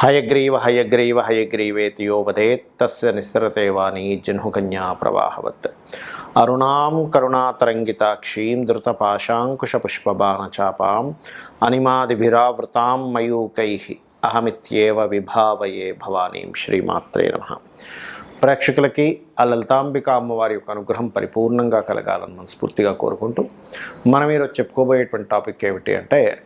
హయగ్రీవ హయగ్రీవ హయగ్రీవేతి యోవదేత్ తస్య నిస్సరతే వాణి జహ్నుకన్యా ప్రవాహవత్. అరుణాం కరుణాతరంగితాక్షీం ధృతపాశాంకుశపుష్పబాణచాపాం అనిమాదిభిరావృతాం మయూకై అహమిత్యేవ విభావయే భవానీం శ్రీమాత్రే నమ. ప్రేక్షకులకి ఆ లలితాంబిక అమ్మవారి యొక్క అనుగ్రహం పరిపూర్ణంగా కలగాలని మనస్ఫూర్తిగా కోరుకుంటూ మనం ఈరోజు చెప్పుకోబోయేటువంటి టాపిక్ ఏమిటి అంటే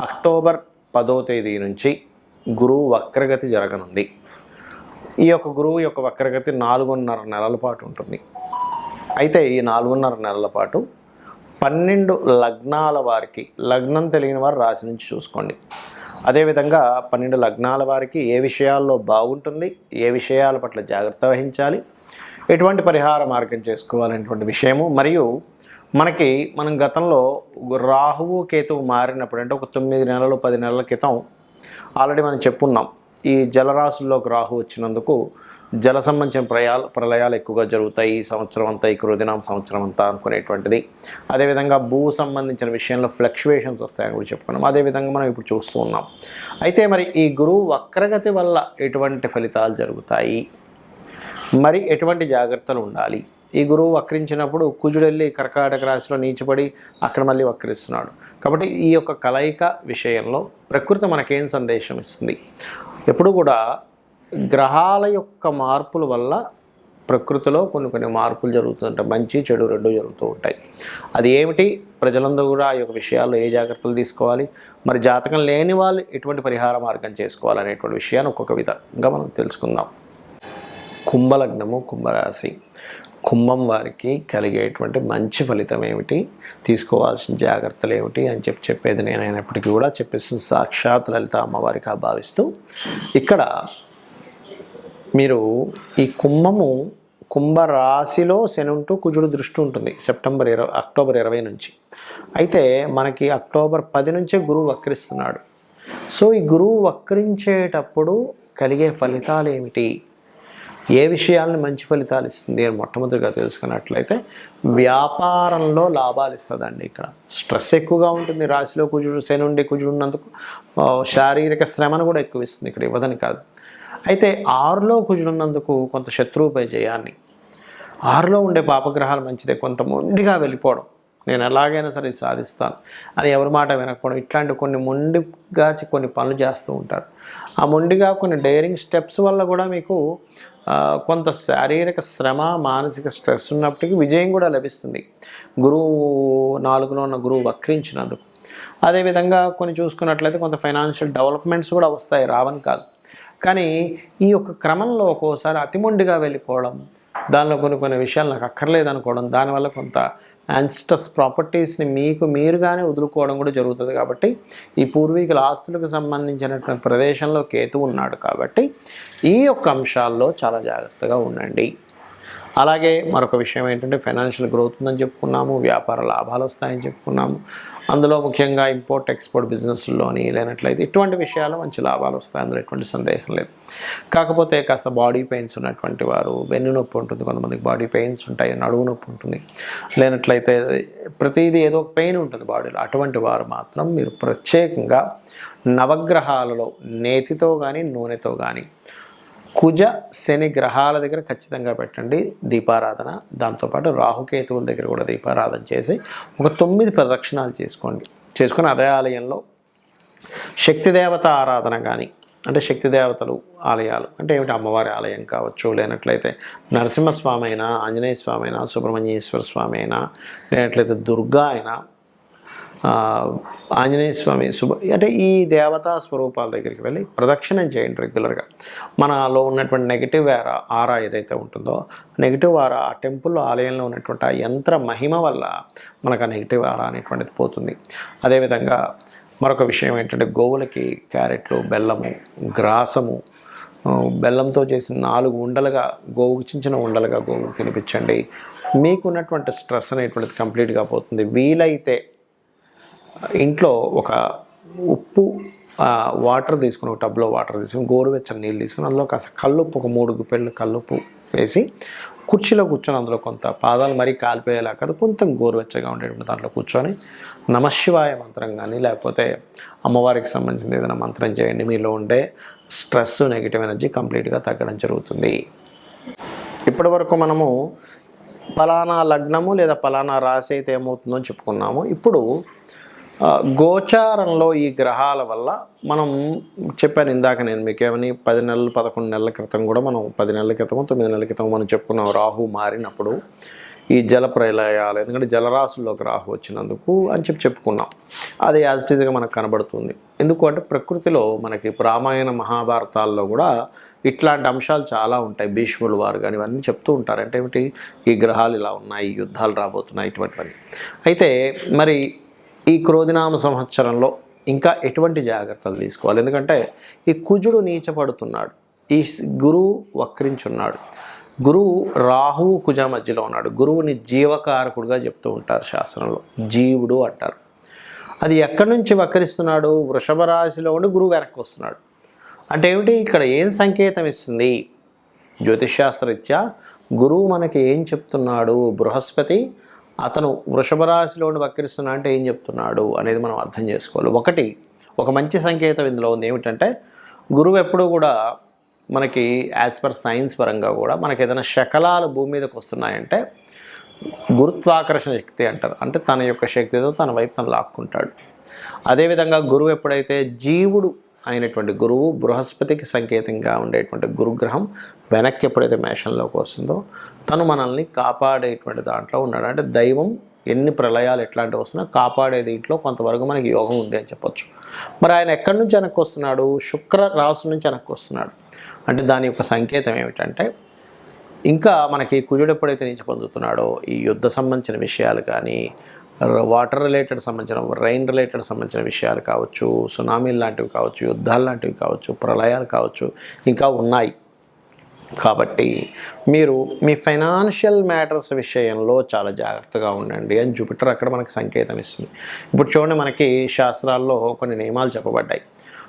అక్టోబర్ పదో తేదీ నుంచి గురువు వక్రగతి జరగనుంది. ఈ యొక్క గురువు యొక్క వక్రగతి నాలుగున్నర నెలల పాటు ఉంటుంది. అయితే ఈ నాలుగున్నర నెలల పాటు పన్నెండు లగ్నాల వారికి లగ్నం తెలియని వారు రాశి నుంచి చూసుకోండి. అదేవిధంగా పన్నెండు లగ్నాల వారికి ఏ విషయాల్లో బాగుంటుంది ఏ విషయాల పట్ల జాగ్రత్త వహించాలి ఎటువంటి పరిహార మార్గం చేసుకోవాలనేటువంటి విషయము మరియు మనకి మనం గతంలో రాహువు కేతువు మారినప్పుడు అంటే ఒక తొమ్మిది నెలలు పది నెలల క్రితం ఆల్రెడీ మనం చెప్పున్నాం ఈ జలరాశుల్లోకి రాహు వచ్చినందుకు జల సంబంధించిన ప్రయాలు ప్రళయాలు ఎక్కువగా జరుగుతాయి ఈ సంవత్సరం అంతా ఈ కృదినాం సంవత్సరం అంతా అనుకునేటువంటిది. అదేవిధంగా భూ సంబంధించిన విషయంలో ఫ్లక్చువేషన్స్ వస్తాయని కూడా చెప్పుకున్నాం అదేవిధంగా మనం ఇప్పుడు చూస్తూ ఉన్నాం. అయితే మరి ఈ గురువు వక్రగతి వల్ల ఎటువంటి ఫలితాలు జరుగుతాయి? మరి ఎటువంటి జాగ్రత్తలు ఉండాలి? ఈ గురువు వక్రించినప్పుడు కుజుడెల్లి కర్కాటక రాశిలో నీచిపడి అక్కడ మళ్ళీ వక్రిస్తున్నాడు. కాబట్టి ఈ యొక్క కలయిక విషయంలో ప్రకృతి మనకేం సందేశం ఇస్తుంది? ఎప్పుడు కూడా గ్రహాల యొక్క మార్పుల వల్ల ప్రకృతిలో కొన్ని కొన్ని మార్పులు జరుగుతుంటాయి మంచి చెడు రెండు జరుగుతూ ఉంటాయి. అది ఏమిటి? ప్రజలందరూ కూడా ఆ యొక్క విషయాల్లో ఏ జాగ్రత్తలు తీసుకోవాలి? మరి జాతకం లేని వాళ్ళు ఎటువంటి పరిహార మార్గం చేసుకోవాలనేటువంటి విషయాన్ని ఒక్కొక్క విధంగా మనం తెలుసుకుందాం. కుంభలగ్నము కుంభరాశి. కుంభం వారికి కలిగేటువంటి మంచి ఫలితం ఏమిటి? తీసుకోవాల్సిన జాగ్రత్తలు ఏమిటి? అని చెప్పి చెప్పేది నేను అయినప్పటికీ కూడా చెప్పేసి సాక్షాత్ లలిత అమ్మవారిగా భావిస్తూ ఇక్కడ మీరు ఈ కుంభము కుంభరాశిలో రాశిలో శనుంటూ కుజుడు దృష్టి ఉంటుంది సెప్టెంబర్ ఇరవై అక్టోబర్ ఇరవై నుంచి. అయితే మనకి అక్టోబర్ పది నుంచే గురువు వక్రిస్తున్నాడు. సో ఈ గురువు వక్రించేటప్పుడు కలిగే ఫలితాలు ఏమిటి? ఏ విషయాలను మంచి ఫలితాలు ఇస్తుంది అని మొట్టమొదటిగా తెలుసుకున్నట్లయితే వ్యాపారంలో లాభాలు ఇస్తుందండి ఇక్కడ. స్ట్రెస్ ఎక్కువగా ఉంటుంది రాశిలో కుజుడు శని ఉండి కుజుడు ఉన్నందుకు శారీరక శ్రమను కూడా ఎక్కువ ఇస్తుంది ఇక్కడ ఇవ్వదని కాదు. అయితే ఆరులో కుజుడు ఉన్నందుకు కొంత శత్రువుపై జయాన్ని ఆరులో ఉండే పాపగ్రహాలు మంచిదే కొంత మొండిగా వెళ్ళిపోవడం నేను ఎలాగైనా సరే సాధిస్తాను అని ఎవరి మాట వినకపోవడం ఇట్లాంటి కొన్ని ముండిగాచి కొన్ని పనులు చేస్తూ ఉంటారు. ఆ మొండిగా కొన్ని డైరింగ్ స్టెప్స్ వల్ల కూడా మీకు కొంత శారీరక శ్రమ మానసిక స్ట్రెస్ ఉన్నప్పటికీ విజయం కూడా లభిస్తుంది. గురువు నాలుగులో ఉన్న గురువు వక్రించినందుకు. అదేవిధంగా కొన్ని చూసుకున్నట్లయితే కొంత ఫైనాన్షియల్ డెవలప్మెంట్స్ కూడా వస్తాయి రావని కాదు. కానీ ఈ యొక్క క్రమంలో ఒక్కోసారి అతిమొండిగా వెళ్ళిపోవడం దానిలో కొన్ని కొన్ని విషయాలు నాకు అక్కర్లేదు అనుకోవడం దానివల్ల కొంత యాన్స్టస్ ప్రాపర్టీస్ని మీకు మీరుగానే వదులుకోవడం కూడా జరుగుతుంది కాబట్టి ఈ పూర్వీకుల ఆస్తులకు సంబంధించినటువంటి ప్రదేశంలో కేతు ఉన్నాడు కాబట్టి ఈ యొక్క అంశాల్లో చాలా జాగ్రత్తగా ఉండండి. అలాగే మరొక విషయం ఏంటంటే ఫైనాన్షియల్ గ్రోత్ ఉందని చెప్పుకున్నాము వ్యాపార లాభాలు వస్తాయని చెప్పుకున్నాము. అందులో ముఖ్యంగా ఇంపోర్ట్ ఎక్స్పోర్ట్ బిజినెస్లోని లేనట్లయితే ఇటువంటి విషయాలు మంచి లాభాలు వస్తాయి. అందులో ఎటువంటి సందేహం లేదు. కాకపోతే కాస్త బాడీ పెయిన్స్ ఉన్నటువంటి వారు వెన్ను నొప్పి ఉంటుంది. కొంతమందికి బాడీ పెయిన్స్ ఉంటాయి నడువు నొప్పి ఉంటుంది. లేనట్లయితే ప్రతిదీ ఏదో ఒక పెయిన్ ఉంటుంది బాడీలో అటువంటి వారు మాత్రం మీరు ప్రత్యేకంగా నవగ్రహాలలో నేతితో కానీ నూనెతో కానీ కుజ శని గ్రహాల దగ్గర ఖచ్చితంగా పెట్టండి దీపారాధన. దాంతోపాటు రాహుకేతువుల దగ్గర కూడా దీపారాధన చేసి ఒక తొమ్మిది ప్రదక్షిణాలు చేసుకోండి. చేసుకుని అదే ఆలయంలో శక్తి దేవత ఆరాధన కానీ అంటే శక్తి దేవతలు ఆలయాలు అంటే ఏమిటి అమ్మవారి ఆలయం కావచ్చు లేనట్లయితే నరసింహస్వామి అయినా ఆంజనేయ స్వామి అయినా సుబ్రహ్మణ్యేశ్వర స్వామి అయినా లేనట్లయితే దుర్గా అయినా ఆంజనేయ స్వామి శుభ అంటే ఈ దేవతా స్వరూపాల దగ్గరికి వెళ్ళి ప్రదక్షిణం చేయండి రెగ్యులర్గా. మనలో ఉన్నటువంటి నెగిటివ్ ఆరా ఆరా ఏదైతే ఉంటుందో నెగిటివ్ ఆరా ఆ టెంపుల్ ఆలయంలో ఉన్నటువంటి ఆ యంత్ర మహిమ వల్ల మనకు ఆ నెగిటివ్ ఆరా అనేటువంటిది పోతుంది. అదేవిధంగా మరొక విషయం ఏంటంటే గోవులకి క్యారెట్లు బెల్లము గ్రాసము బెల్లంతో చేసిన నాలుగు ఉండలుగా గోవుకు చిన్న చిన్న ఉండలుగా గోవుకు తినిపించండి. మీకున్నటువంటి స్ట్రెస్ అనేటువంటిది కంప్లీట్గా పోతుంది. వీలైతే ఇంట్లో ఒక ఉప్పు వాటర్ తీసుకుని ఒక టబ్లో వాటర్ తీసుకుని గోరువెచ్చని నీళ్ళు తీసుకుని అందులో కాస్త కల్లుప్పు ఒక మూడు గుప్పెళ్ళు కల్లుప్పు వేసి కుర్చీలో కూర్చొని అందులో కొంత పాదాలు మరీ కాలిపోయేలా కాదు కొంచెం గోరువెచ్చగా ఉండేటువంటి దాంట్లో కూర్చొని నమశివాయ మంత్రం కానీ లేకపోతే అమ్మవారికి సంబంధించిన ఏదైనా మంత్రం చేయండి మీలో ఉండే స్ట్రెస్ నెగిటివ్ ఎనర్జీ కంప్లీట్గా తగ్గడం జరుగుతుంది. ఇప్పటివరకు మనము ఫలానా లగ్నము లేదా ఫలానా రాశి అయితే ఏమవుతుందో చెప్పుకున్నాము. ఇప్పుడు గోచారంలో ఈ గ్రహాల వల్ల మనం చెప్పాను ఇందాక నేను మీకేమని పది నెలలు పదకొండు నెలల క్రితం కూడా మనం పది నెలల క్రితం తొమ్మిది నెలల క్రితం మనం చెప్పుకున్నాం రాహు మారినప్పుడు ఈ జల ప్రళయాలు ఎందుకంటే జలరాశుల్లోకి రాహు వచ్చినందుకు అని చెప్పి చెప్పుకున్నాం. అది యాజ్ ఇట్ ఈజ్గా మనకు కనబడుతుంది. ఎందుకు అంటే ప్రకృతిలో మనకి రామాయణ మహాభారతాల్లో కూడా ఇట్లాంటి అంశాలు చాలా ఉంటాయి. భీష్ములు వారు కానీ ఇవన్నీ చెప్తూ ఉంటారు. అంటే ఏమిటి? ఈ గ్రహాలు ఇలా ఉన్నాయి యుద్ధాలు రాబోతున్నాయి ఇటువంటివన్నీ. అయితే మరి ఈ క్రోధినామ సంవత్సరంలో ఇంకా ఎటువంటి జాగ్రత్తలు తీసుకోవాలి? ఎందుకంటే ఈ కుజుడు నీచపడుతున్నాడు. ఈ గురువు వక్రించున్నాడు. గురువు రాహువు కుజ మధ్యలో ఉన్నాడు. గురువుని జీవకారకుడుగా చెప్తూ ఉంటారు శాస్త్రంలో. జీవుడు అంటారు. అది ఎక్కడి నుంచి వక్రిస్తున్నాడు? వృషభ రాశిలో ఉండి గురువు వెనక్కి వస్తున్నాడు. అంటే ఏమిటి? ఇక్కడ ఏం సంకేతం ఇస్తుంది? జ్యోతిష్శాస్త్రరీత్యా గురువు మనకి ఏం చెప్తున్నాడు? బృహస్పతి అతను వృషభ రాశిలో వక్రిస్తున్నా అంటే ఏం చెప్తున్నాడు అనేది మనం అర్థం చేసుకోవాలి. ఒకటి ఒక మంచి సంకేతం ఇందులో ఉంది. ఏమిటంటే గురువు ఎప్పుడూ కూడా మనకి యాజ్ పర్ సైన్స్ పరంగా కూడా మనకి ఏదైనా శకలాలు భూమి మీదకి వస్తున్నాయంటే గురుత్వాకర్షణ శక్తి అంటారు. అంటే తన యొక్క శక్తితో తన వైపు తను లాక్కుంటాడు. అదేవిధంగా గురువు ఎప్పుడైతే జీవుడు అయినటువంటి గురువు బృహస్పతికి సంకేతంగా ఉండేటువంటి గురుగ్రహం వెనక్కి ఎప్పుడైతే మేషంలోకి వస్తుందో తను మనల్ని కాపాడేటువంటి దాంట్లో ఉన్నాడు. అంటే దైవం ఎన్ని ప్రళయాలు ఎట్లాంటివి వస్తున్నా కాపాడే దీంట్లో కొంతవరకు మనకి యోగం ఉంది అని చెప్పొచ్చు. మరి ఆయన ఎక్కడి నుంచి వెనక్కి వస్తున్నాడు? శుక్ర రాసు నుంచి వెనక్కి వస్తున్నాడు. అంటే దాని యొక్క సంకేతం ఏమిటంటే ఇంకా మనకి కుజుడు ఎప్పుడైతే నుంచి పొందుతున్నాడో ఈ యుద్ధ సంబంధించిన విషయాలు కానీ వాటర్ రిలేటెడ్ సంబంధించిన రైన్ రిలేటెడ్ సంబంధించిన విషయాలు కావచ్చు సునామీలు లాంటివి కావచ్చు యుద్ధాలు లాంటివి కావచ్చు ప్రళయాలు కావచ్చు ఇంకా ఉన్నాయి. కాబట్టి మీరు మీ ఫైనాన్షియల్ మ్యాటర్స్ విషయంలో చాలా జాగ్రత్తగా ఉండండి అని జూపిటర్ అక్కడ మనకి సంకేతం ఇస్తుంది. ఇప్పుడు చూడండి మనకి శాస్త్రాల్లో కొన్ని నియమాలు చెప్పబడ్డాయి.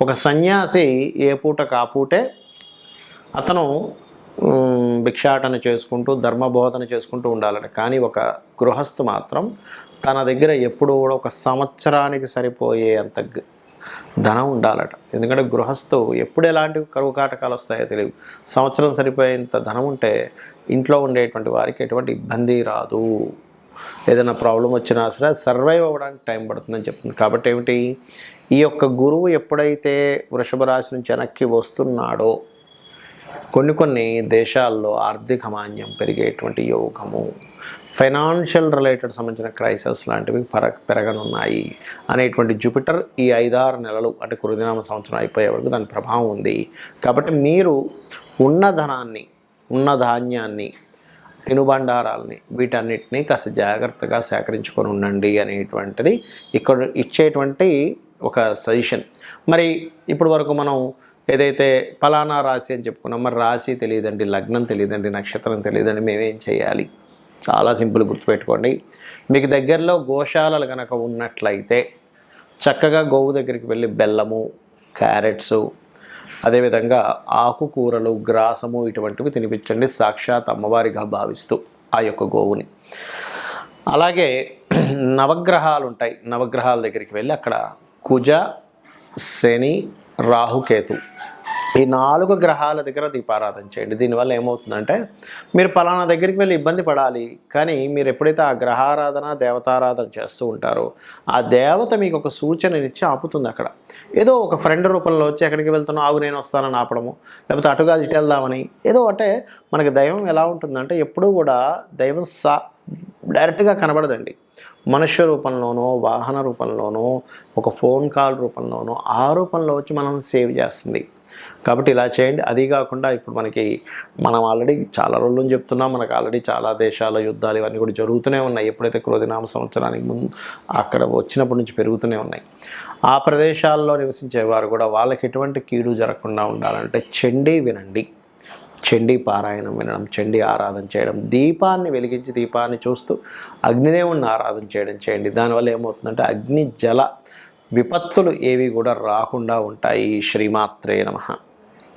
ఒక సన్యాసి ఏ పూట? కాపూటే అతను భిక్షాటన చేసుకుంటూ ధర్మబోధన చేసుకుంటూ ఉండాలట. కానీ ఒక గృహస్థు మాత్రం తన దగ్గర ఎప్పుడూ కూడా ఒక సంవత్సరానికి సరిపోయే అంత ధనం ఉండాలట. ఎందుకంటే గృహస్థు ఎప్పుడు ఎలాంటి కరువు కాటకాలు వస్తాయో తెలియదు. సంవత్సరం సరిపోయేంత ధనం ఉంటే ఇంట్లో ఉండేటువంటి వారికి ఎటువంటి ఇబ్బంది రాదు. ఏదైనా ప్రాబ్లం వచ్చినా సరే సర్వైవ్ అవ్వడానికి టైం పడుతుందని చెప్తుంది. కాబట్టి ఏమిటి? ఈ యొక్క గురువు ఎప్పుడైతే వృషభ రాశి నుంచి వెనక్కి వస్తున్నాడో కొన్ని కొన్ని దేశాల్లో ఆర్థిక మాన్యం పెరిగేటువంటి యోగము ఫైనాన్షియల్ రిలేటెడ్ సంబంధించిన క్రైసిస్ లాంటివి పెర పెరగనున్నాయి అనేటువంటి జూపిటర్ ఈ ఐదారు నెలలు అంటే కురుదినామ సంవత్సరం అయిపోయే వరకు దాని ప్రభావం ఉంది. కాబట్టి మీరు ఉన్న ధనాన్ని ఉన్న ధాన్యాన్ని తినుబండారాలని వీటన్నిటిని కాస్త జాగ్రత్తగా సేకరించుకొని ఉండండి అనేటువంటిది ఇక్కడ ఇచ్చేటువంటి ఒక సజెషన్. మరి ఇప్పటి వరకు మనం ఏదైతే ఫలానా రాశి అని చెప్పుకున్నాం మరి రాశి తెలియదండి లగ్నం తెలియదండి నక్షత్రం తెలియదండి మేమేం చేయాలి? చాలా సింపుల్ గుర్తుపెట్టుకోండి. మీకు దగ్గరలో గోశాలలు కనుక ఉన్నట్లయితే చక్కగా గోవు దగ్గరికి వెళ్ళి బెల్లము క్యారెట్స్ అదేవిధంగా ఆకుకూరలు గ్రాసము ఇటువంటివి తినిపించండి సాక్షాత్ అమ్మవారిగా భావిస్తూ ఆ యొక్క గోవుని. అలాగే నవగ్రహాలు ఉంటాయి నవగ్రహాల దగ్గరికి వెళ్ళి అక్కడ కుజ శని రాహుకేతు. ఈ నాలుగు గ్రహాల దగ్గర దీపారాధన చేయండి. దీనివల్ల ఏమవుతుందంటే మీరు పలానా దగ్గరికి వెళ్ళి ఇబ్బంది పడాలి కానీ మీరు ఎప్పుడైతే ఆ గ్రహారాధన దేవతారాధన చేస్తూ ఉంటారో ఆ దేవత మీకు ఒక సూచననిచ్చి ఆపుతుంది అక్కడ. ఏదో ఒక ఫ్రెండ్ రూపంలో వచ్చి ఎక్కడికి వెళ్తున్నా ఆగు నేను వస్తానని ఆపడము. లేకపోతే అటుగా ఇటు వెళ్దామని. ఏదో అంటే మనకి దైవం ఎలా ఉంటుందంటే ఎప్పుడూ కూడా దైవం సా డైరెక్ట్గా కనబడదండి. మనుష్య రూపంలోనో వాహన రూపంలోనో ఒక ఫోన్ కాల్ రూపంలోనో ఆ రూపంలో వచ్చి మనం సేవ్ చేస్తుంది. కాబట్టి ఇలా చేయండి. అది కాకుండా ఇప్పుడు మనకి మనం ఆల్రెడీ చాలా రోజులు చెప్తున్నాం. మనకు ఆల్రెడీ చాలా దేశాల యుద్ధాలు ఇవన్నీ కూడా జరుగుతూనే ఉన్నాయి. ఎప్పుడైతే క్రోధినామ సంవత్సరానికి ముందు అక్కడ వచ్చినప్పటి నుంచి పెరుగుతూనే ఉన్నాయి. ఆ ప్రదేశాల్లో నివసించే వారు కూడా వాళ్ళకి ఎటువంటి కీడు జరగకుండా ఉండాలంటే చెండే వినండి. చండీ పారాయణం వినడం చండీ ఆరాధన చేయడం దీపాన్ని వెలిగించి దీపాన్ని చూస్తూ అగ్నిదేవుణ్ణి ఆరాధన చేయడం చేయండి. దానివల్ల ఏమవుతుందంటే అగ్ని జల విపత్తులు ఏవి కూడా రాకుండా ఉంటాయి. శ్రీమాత్రే నమః.